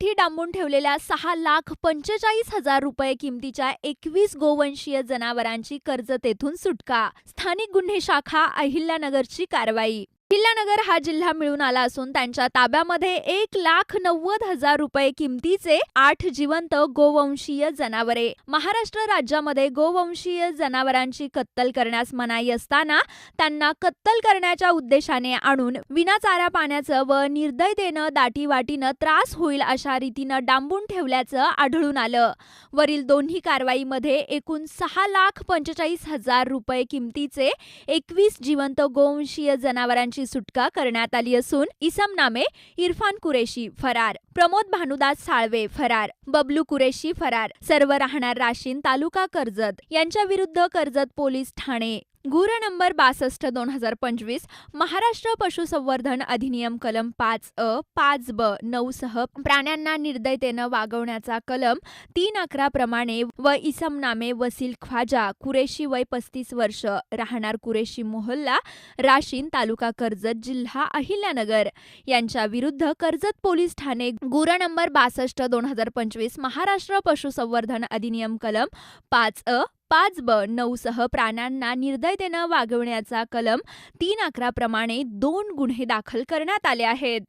डांबून ठेवलेल्या सहा लाख पंचेचाळीस हजार रुपये किमतीच्या एकवीस गोवंशीय जनावरांची कर्ज तेथून सुटका. स्थानिक गुन्हे शाखा अहिल्यानगरची कारवाई. किल्लानगर हा जिल्हा मिळून आला असून त्यांच्या ताब्यामध्ये एक लाख नव्वद हजार रुपये किमतीचे आठ जिवंत गोवंशीय जनावरे. महाराष्ट्र राज्यामध्ये गोवंशीय जनावरांची कत्तल करण्यास मनाई असताना त्यांना कत्तल करण्याच्या उद्देशाने आणून विनाचाऱ्या पाण्याचं व निर्दयतेनं दाटीवाटीनं त्रास होईल अशा रीतीनं डांबून ठेवल्याचं आढळून आलं. वरील दोन्ही कारवाईमध्ये एकूण सहा लाख पंचेचाळीस हजार रुपये किमतीचे एकवीस जिवंत गोवंशीय जनावरांची सुटका करण्यात आली असून इसम नामे इरफान कुरेशी फरार प्रमोद भानुदास साळवे फरार बबलू कुरेशी फरार. सर्व राहणार राशीन तालुका कर्जत. यांच्या विरुद्ध कर्जत पोलीस ठाणे. गुर नंबर बासष्ट दोन हजार पंचवीस महाराष्ट्र पशुसंवर्धन अधिनियम कलम पाच अ पाच ब नऊ सह प्राण्यांना निर्दयतेनं वागवण्याचा कलम तीन अकरा प्रमाणे व इसमनामे वसील ख्वाजा कुरेशी वय पस्तीस वर्ष राहणार कुरेशी मोहल्ला राशीन तालुका कर्जत जिल्हा अहिल्यानगर. यांच्या विरुद्ध कर्जत पोलीस ठाणे गुर नंबर बासष्ट दोन हजार पंचवीस महाराष्ट्र पशुसंवर्धन अधिनियम कलम पाच अ पाच ब नऊसह प्राण्यांना निर्दयतेनं वागवण्याचा कलम तीन अकरा प्रमाणे दोन गुन्हे दाखल करण्यात आले आहेत.